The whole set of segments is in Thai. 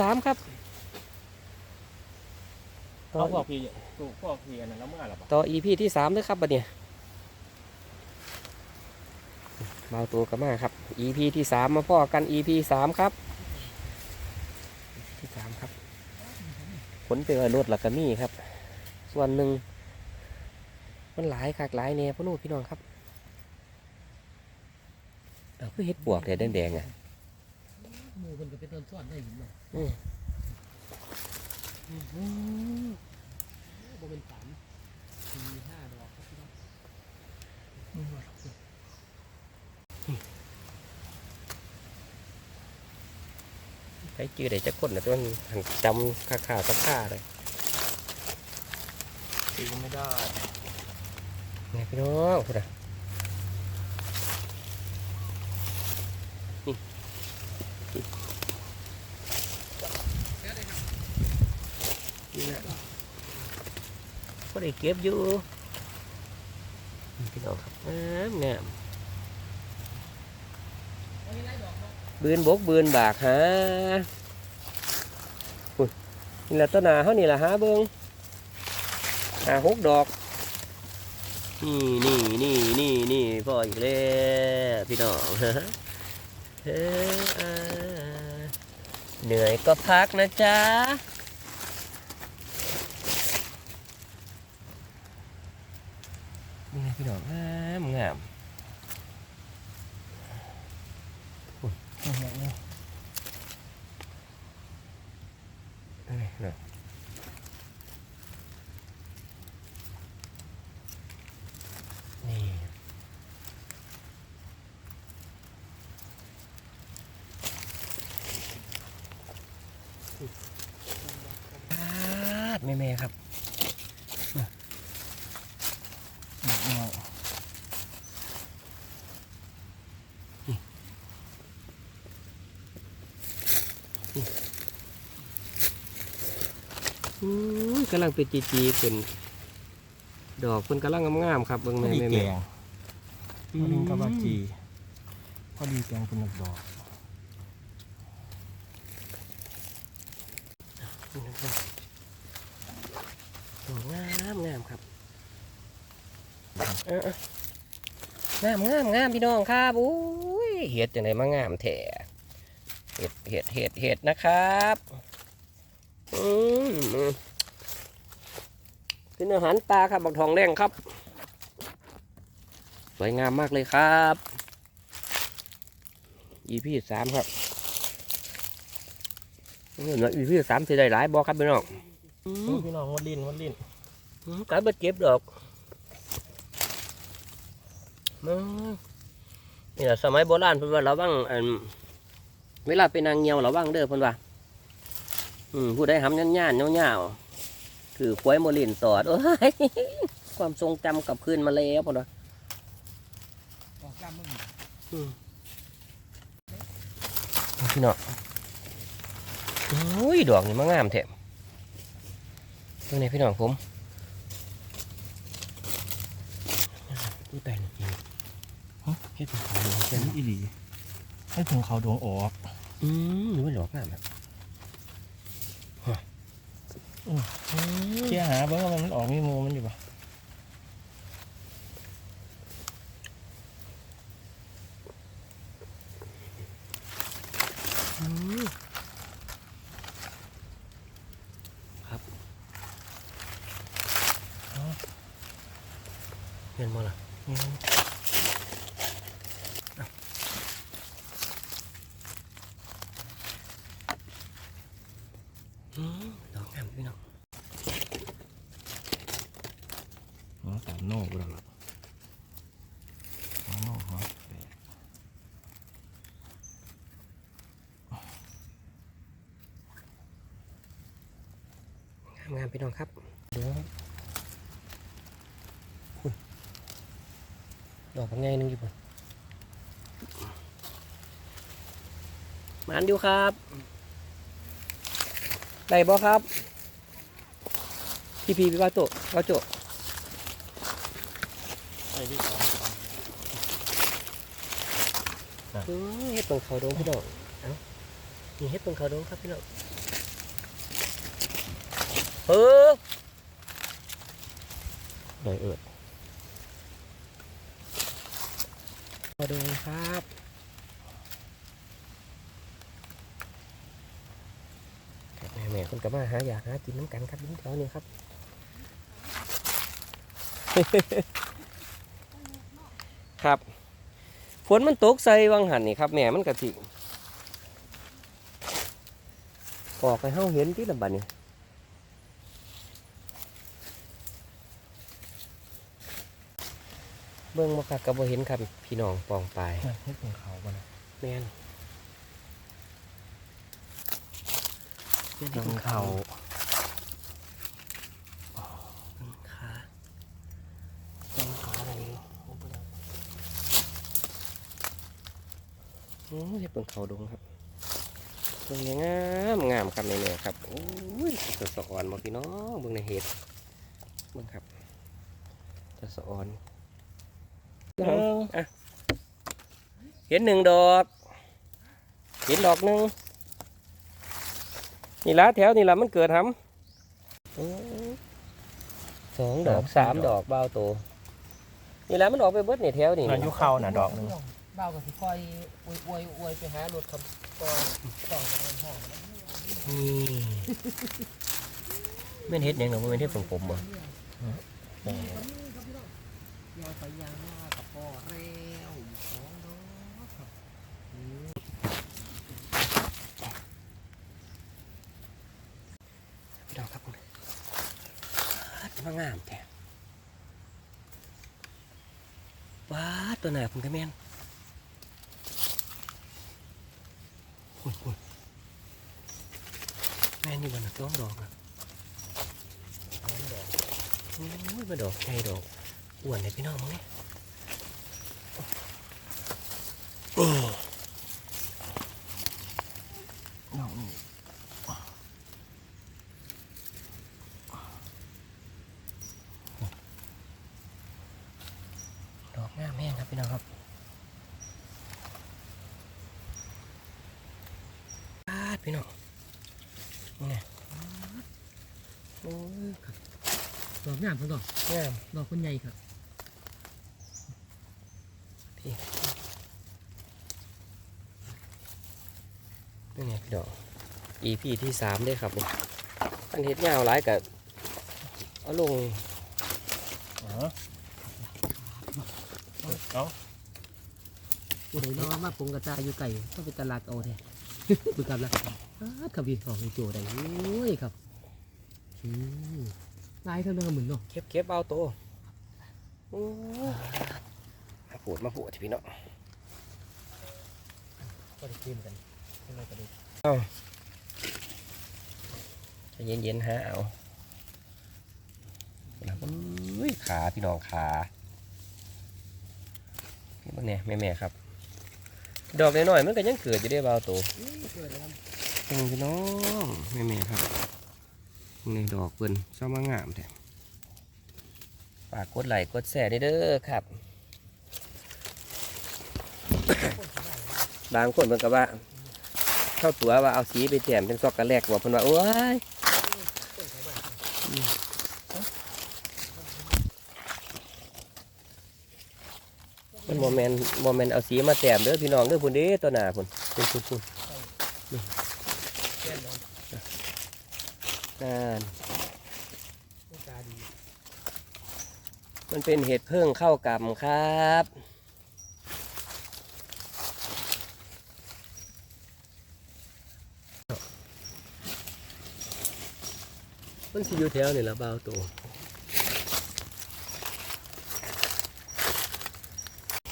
สามครับเขาพวกพี่ถูกพวกพี่อันนั้นแล้วเมื่อไหร่ปะต่อ EP ที่สามเลยครับบัดเนี่ยมาเอาตัวกันมาครับ EP ที่สามมาพ่อกัน EP สามครับที่สามครับผลเป็นว่ารถหลักกมี่ครับ ส่วนหนึ่งมันหลายคักหลายเนี่ยพ่อหนูพี่น้องครับเอาคือเห็ดปวกแต่แดงๆอะหมูมันก็เป็นต้นซ้อนได้หินเนาะ อืมบ่เป็นสามสี่ห้าดอกครับพี่น้องอืมว่าใช้จื้อได้จะคนนะต้นหันจำค่าค่าสักค่าเลยตีไม่ได้ไงพี่น้องพูดอะ ก็ได้เก็บอยู่พี่น้องครับงามงามบืนบกบืนบากฮะนี่แหละต้นนาเขานี่แหละฮะเบิ้งหาหกดอก นี่นี่นี่นี่นี่พ่ออีกแล้วพี่น้องฮ้ออ่าเหนื่อยก็พักนะจ๊ะ นี่ไงพี่น้องงามงามอุ้ยนี่ไงนี่นี่เนาะนี่ ปาดแม่แม่ๆครับอุ้ย กำลังเป็นจีจีๆเป็นดอกเพิ่นกำลังงามๆครับเบิ่งพอแม่ดีแม่แกแม่งพอดีกับว่าจีพอดีแกงเป็นหนึ่งดอกดอกงามงามครับเอองามงามงามพี่น้องครับอุ้ยเห็ดจังไดมางามแท้ เห็ดเห็ดเห็ดเห็ดนะครับอืมเป็นอาหารตาครับบักทองแดงครับ สวยงามมากเลยครับอีพีสามครับนี่นะอีพีสามสิได้หลายบอกครับพี่น้องอืมพี่น้องวันลินวันลินอืมกายบัดเก็บดอกอืมนี่แหละสมัยโบราณเพิ่นว่าระวังอัน เวลาไปนางเงียวระวังเด้อเพิ่นว่าอืมผู้ใดหำยันย่านๆยาๆถือควยโมลินตอดโอ้ยความทรงจำกลับคืนมาแล้วเพิ่นว่าพี่น้องโอ้ยดอกนี่มางามแท้เพิ่งในพี่น้องผมอุ้แต่จริงเฮ็ดเป็นของหลวงเป็เช่นนอีหลีให้ถึงเขาดวงออก อืมหรือว่าดอกงามแบบอืมเชี่ยหาเบิ่งว่ามันออกมีมูมันอยู่ปะ อืมครับอ๋อเห็นมั้ล่ะ อืม อืมดอกงามพี่น้อง หัวสาม โน่กูแล้วล่ะโน่หัวแปดงามพี่น้องครับดี๋ยวอุ้ยดอกเป็นไงนึงอยู่ป่ะมันอยู่ครับ ได้บ่ครับ พี่พีพี่ว่าโตว่าโจ ที่สองอืมเฮ็ดเปิงเขาโดงพี่น้องเอ้านี่เฮ็ดเปิงเขาโดงครับพี่น้องอเออเลยเอิดมาดูครับครับแม่แม่คนก็มาหาอยากหากินน้ำกันครับอยิ้มแถวนี้ครับ ครับ ฝนมันตกใส่วังหันนี่ครับแม่มันกะทิออกไปเฮาเห็นที่ลำบัดนี่เบิ่งมาคักก็บ่เห็นครับพี่น้องปองปลายนั่นเฮ็ดเป็นเขาบ่นะแม่นลงเขาขาแข้งขาอะไรนี่โอ้ย เฮ็ดเบิ่งเขาดงครับเบิ่งเนี่ยงามงามครับแม่ๆครับโอ้ยจะสะอ่อนบ่พี่น้องเบิ่งในเห็ดเบิ่งครับจะสะอ่อนอะเห็นหนึ่งดอก เห็นดอกหนึ่งนี่ละแถวนี่ละมันเกิดทำอื้อสองดอกสามดอกเบาวโตนี่ละมันออกไปเบิดนี่แถวนี่นั่นอยู่เขาน่ะดอกหนึง เบ้ากับสิคอยอวยอวยอวยไปหารถคำก็ต้องกับเงินห้องนี่แม่นเฮ็ดหยังหนูแม่นเฮ็ดผมผมบ่ยางไปยางมากับพ่อเร็วอยู่สองดอกครับพี่น้องครับคุณมางามแท้ว้าดตัวหนาผมก็แม่น หุ่นหุ่นแม่นี่มันต้องดอกอะต้องดอกโอ้ยมาดอกใหญ่ดอกอ้วนเลยพี่น้องมั้งเนี่ยนี่ ดอกนี้ ดอกงามแห้งครับพี่น้องครับปาดพี่น้อง นี่ไงโอ้ยครับดอกงามเพิ่นดอกงามดอกคนใหญ่ครับนี่ไงพี่น้อง EP ที่สามเด้อครับผมอันเห็ดยาวหลายกับเอาลงอ๋อเอาผู้ใดน้อมาปงกระจายอยู่ไก่ต้องไปตลาดเอาแท้ บึกกับละอ้าดครับพี่ของโจได้โอ้ยครับอืมลายเท่านั้นเหมือนเนาะเก็บเก็บเอาโตโอ้มาปวดมาปวดพี่เน้องก็ได้ขึ้นกันข้างในก็ได้ใจะเย็นฮะเอาแล้วก็อุ้ยขาพี่น้องขาพี่บ้างเนี่ยแม่ๆครับ ดอกน้อยๆมันก็ยังเกิดอยู่ได้เบาโตเกิดแล้วเป็นพี่น้องแม่ๆครับในดอกเพิ่นชอบมางามแท้ฝากกดไลค์กดแชร์ด้วยเด้อครับ บางคนเพิ่นก็ว่าเข้าตัวว่าเอาสีไปแจมเป็นซอกกระแลกว่าเพิ่นว่าโอ้ยมัน โมเมนโมเมนเอาสีมาแจมเด้อพี่น้องเด้อพุ่นเด้ตัวหนาพุ่นพุ่นพุ่นพุ่นนอนนั่นมันเป็นเห็ดเพิ่งเข้ากรรมครับมันสิอยู่แถวนี่ละเบาตัว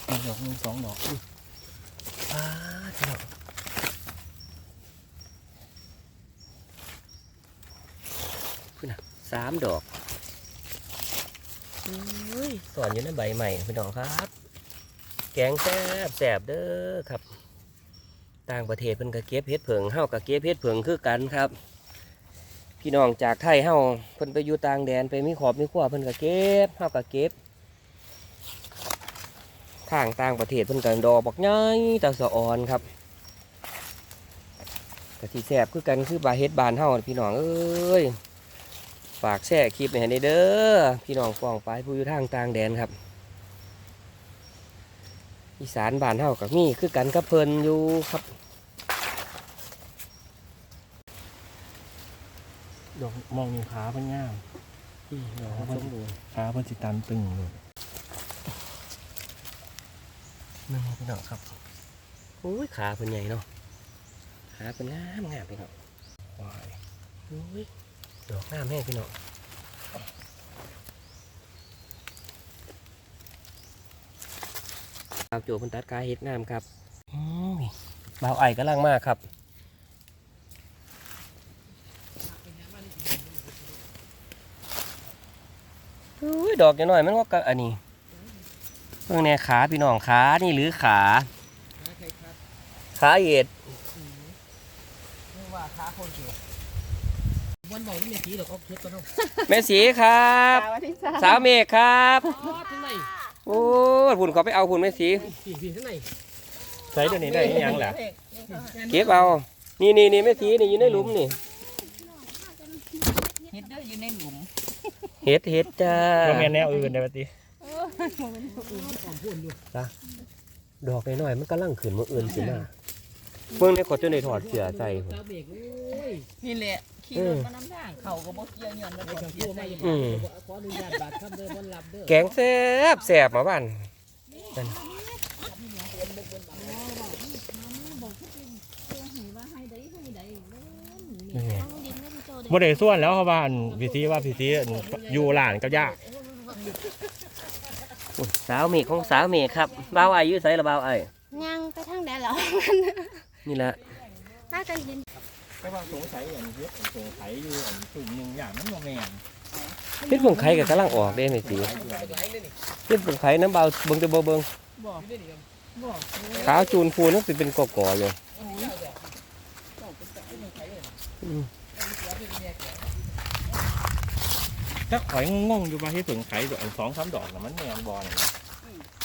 เอา ดอกหนึงสองดอกป้าดพี่น้องพุ่นน่ะสามดอกเอ้ยสอนอยู่ในใบใหม่พี่น้องครับ แกงแซ่บแซ่บเด้อครับ ต่างประเทศเพิ่นก็เก็บเห็ดเผิงเฮาก็เก็บเห็ดเผิงคือกันครับ พี่น้องจากไทยเฮาเพิ่นไปอยู่ต่างแดนไปมีขอบมีขั้วเพิ่นก็เก็บเฮาก็เก็บ ทางต่างประเทศเพิ่นก็ดอกบักใหญ่ตาสะอ่อนครับก็สิแซ่บคือกันคือบาเฮ็ดบานเฮาน่ะพี่น้องเอ้ยฝากแชร์คลิปให้ในเด้อพี่น้องฟองไปผู้อยู่ทางต่างแดนครับ อีสานบ้านเฮากับมีคือกันกับเพิ่นอยู่ครับดอกมองอยู่ขาเพิ่นงามอืมดอกสเพิ่นมบูรณ์ขาเพิ่นสิตันตึงเลย นึงพี่น้องครับโอ้ยขาเพิ่นใหญ่เนาะขาเพิ่นงามงามพี่น้องควายโอ้ยดอกงามแห้งพี่น้องดาวโจเพิ่นตัดกายเฮ็ดงามครับอืมนี่บ่าวไอ้กำลังมากครับอุ้ยดอกน้อยๆมันก็กะอันนี้ เพิ่งแน่ขาพี่น้องขานี่หรือขาขาเอ็ดว่าขาคนเดียววันบอกนี่เมสีดอกเอาเพชรก็ต้องแม่สีครับสวัสดีจ้าสาวเมฆครับทอดทั้งในโอ้ยพุ่นเขาไปเอาพุ่นแม่สีพี่พี่ทั้งในใช้ตัวนี้ได้อีหยังล่ะเก็บเอานี่นี่นี่แม่สีนี่อยู่ในหลุมนี่เฮ็ดเด้ออยู่ในหลุมเห็ดเห็ดจ้าบ่แม่นแนวอื่นได้อบั ดนี้ดอกน้อยๆมันกำลังขึ้นมาเอื่นสิมาเบิ่งในขอจนในถอดเสื้อใส่พุ่นสาวเบรกโอ้ยนี่แหละขี่รถมาน้ำทางเขาก็บ่เกี่ยวย้อนมาไอ้บ่กับเกี่พยววกมาใส่อย่างนี้ขออนุญาตบาดคำเด้อวันรับเด้อแกงแซ่บแซ่บมาบ้านนั่นนี่ไงบ่ได้ส่วนแล้วเขาว่าอันพี่ซีว่าพี่ซีอันอยู่หลานกับย่าอุ๊ย สาวเมฆของสาวเมฆครับบ่าวไอ้อยู่ไสละบ่าวไอ้ยังไปทางใดแล้วนี่แหละน่าจะยินแต่ว่าสงสัยอันเฮ็ดสงสัยอยู่อันตุ่มหนึงอย่างมันบ่แม่นเฮ็ดผงไข่ก็กำลังออกเด้แม่สีเฮ็ดผงไข่น้ำเบาเบิ่งแต่บ่เบิ่งบ่บ่ขาวจูนฟูนั่นสิเป็นกอกๆอยู่ อืมจักข่อยงงๆอยู่ว่าเฮ็ดสงสัยอัน2 3ดอกน่ะมันแม่นบ่นี่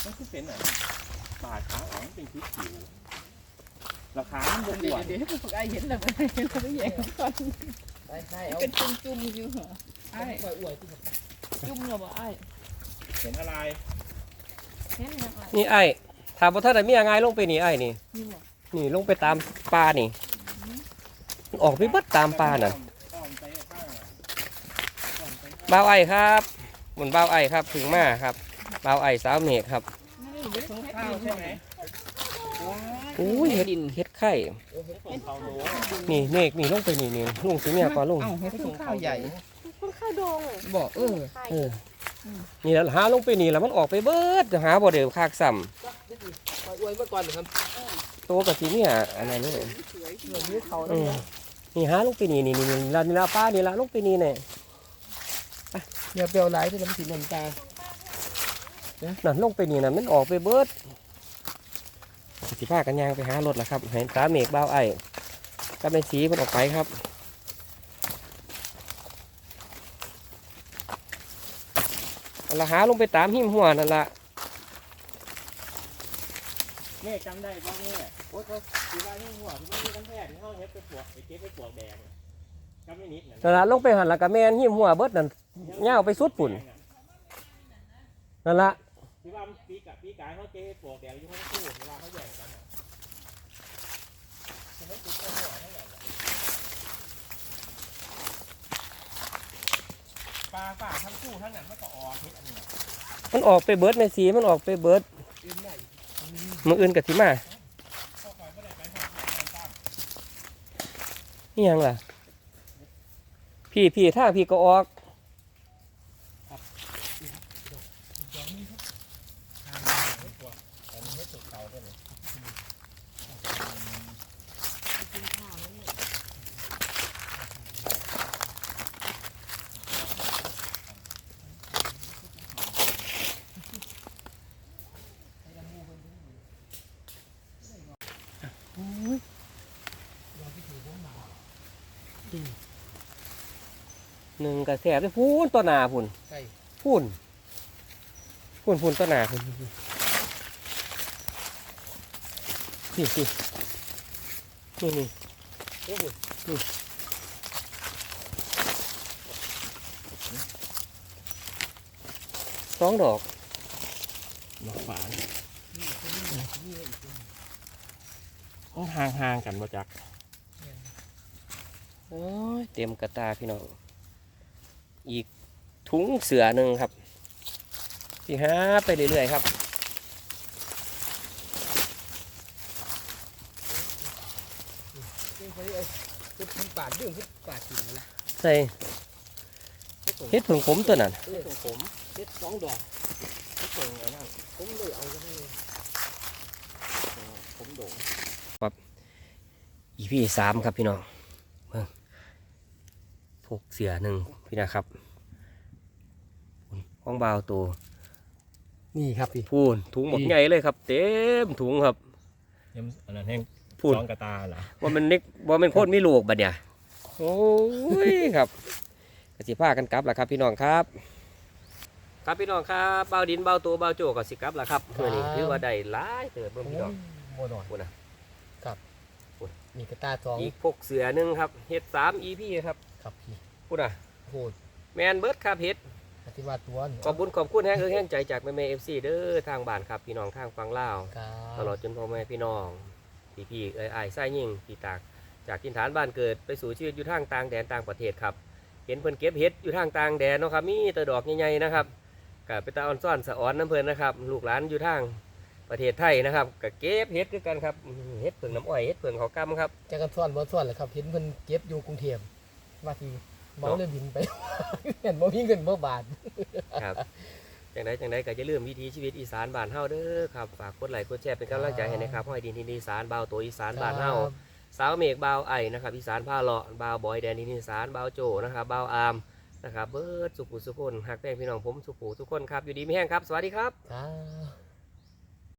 มันคือเป็นอันปาดขาออกมันเป็นสีผิวราคามันบ่เดี๋อ้ยววนเดี๋ยวให้พวกไอ้เห็นแล้วบ่ได้เห็นแล้วไปแย่งก่อนใช่ใช่เอาเป็นจุ่มๆอยู่เหรอไอ้ไปอวยที่จุ่มแล้วบ่ไอ้เห็นอะไรเห็นยังไงนี่ไอ้ถามบ่ทันได้มียังไงลงไปนี่ไอ้นี่นี่บ่นี่ลงไปตามป่านี่มันออกไปเบิดตามป่านั่นอ้อมไปข้าง บ่าวไอ้ครับบนบ่าวไอ้ครับถึงมาครับบ่าวไอ้สาวเมฆครับไม่ได้อยู่ของข้าวใช่ไหมอุ้ยเฮ็ดเฮ็ดไข่ข้าวโหลนี่เมฆนี่ลงไปนี่นี่ลุงสิเมียก่อนลุงเอ้าเฮ็ดถุงข้าวใหญ่คุณเข้าดงบอกเออเออนี่แล้วหาลงไปนี่แล้วมันออกไปเบิดจะหาบ่ได้คากซ้ำไปอวยเมื่อก่อนครับโตกับสิเมียอันนั้นนี่เหมือนมือเขาเออนี่หาลงไปนี่นี่นี่นี่ละนี่ละป้านี่ละลงไปนี่เนี่ย อย่าเปรี้ยวไหลที่น้ำสีน้ำตานั่นลงไปนี่นั่นมันออกไปเบิดสิพากันยางไปหารถละครับให้ตาเมฆเบ้าไอ้ก็เป็นสีมันออกไปครับนั่นละหาลงไปตามหิมหัวนั่นละแม่จำได้ป่ะแม่โอ๊ยเขาที่ว่าที่หัวที่มันมีกันแพทย์ที่ห้องเฮ็ดไปปวกไปเก็บไปปวกแดงจำไม่ นิดนั่นละลงไปหันละกะแมนหิมหัวเบิดนั่นย่าวไปสุดปุ่นนั่นละที่ว่าปีกับปีกายเขาเก็บปวกแดงอยู่ข้างคู่ที่ว่าเขาแย่งกันปลาป่าทั้งคู่ทั้งนั้นมันก็ออกเฮ็ดอันนี้มันออกไปเบิดในสีมันออกไปเบิดมืออื่นกับสิมานี่ยังล่ะ พี่พี่ถ้าพี่ก็ออก หนึ่งกระแสบด้พูนตัวหนาพุ่นใช่พูนพูนพูนตัวหนาพุ่นนี่นี่นี่นี่โอ้โหนสองดอกดอกฝานห่างห่างๆกันมาจักโอ้ยเต็มกระตาพี่น้อง อีกถุงเสือหนึ่งครับพี่หาไปเรื่อยๆครับนี่เขาเรียกคือทำปาดเรื่องคือปาดกิ่งนั่นแหละใส่เฮ็ดผึ่งผมตัวนั้นเออผมเด็ดสองดอกที่เปิงไอ้นั่นผมเลยเอากันเลยผมโด่งอีพี่สามครับพี่น้องเบิ่ง พกเสือหนึ่งพี่นะครับห้องเบาวตัวนี่ครับพี่พูนถุงหมกใหญ่เลยครับ เต็มถุงครับยังอันนั้นแห้งพูนสองกระตาเหรอว่ามันเน็กว่ามันโคตรมีลูกบัดเนี่ยโอ้ยครับกสิพากันกลับล่ะครับพี่น้องครับ ครับพี่น้องครับเบาดินเบาตัวเบาโจกับสิกลับล่ะครับเมื่อนี้ถือว่าได้หลายเติบเบิ่งพี่น้องโมดอนพูดนะมีกระตาทองอีกพกเสือหนึ่งครับเฮ็ดสามอีพี่ครับ ครับพี่พูดนะโหดแมนเบิร์ดครับเฮ็ดปฏิวัติตัวนี่ขอบคุญขอบคุณแห้งเออแห้งใจจากแม่แม่เอฟซีเด้อทางบ้านครับพี่น้องทางฟังลาวครับตลอดจนพ่อแม่พี่น้องพี่พี่เอ้ยอ้ายไส้ยิ่งพี่ตากจากทินฐานบ้านเกิดไปสู่ชีวิตอยู่ทางต่างแดนต่างประเทศครับ เห็นเพิ่นเก็บเห็ดอยู่ทางต่างแดนเนาะครับมีแต่ดอกใหญ่ๆนะครับกับไปตาออนซ่อนสะออนน้ำเพิ่นนะครับ ลูกหลานอยู่ทางประเทศไทยนะครับกับเก็บเห็ดคือกันครับเห็ดเพิ่งน้ำอ้อยเห็ดเพิ่งเขากำครับจะกันซ่อนบ่ซ่อนเลยครับเห็นเพิ่นเก็บอยู่กรุงเทพ ว่าที่เมาเรือบินไป เห็นบ่มีเงินบ่บาทครับจังไดจังไดก็จะลืมวิถีชีวิตอีสานบ้านเฮาเด้อครับฝากกดไลค์กดแชร์เป็นกำลังใจให้นะครับห้อยดินทินอีสานบ่าวตัวอีสานบ้านเฮาสาวเมฆบาวไอนะครับอีสานผ้าเลาะบาวบอยแดนดินอีสานบาวโจนะครับบาวอามนะครับเบิร์ดสุขุสุคนหักแป้งพี่น้องผมสุขุทุกคนครับอยู่ดีไม่แห้งครับ สวัสดีครับครับ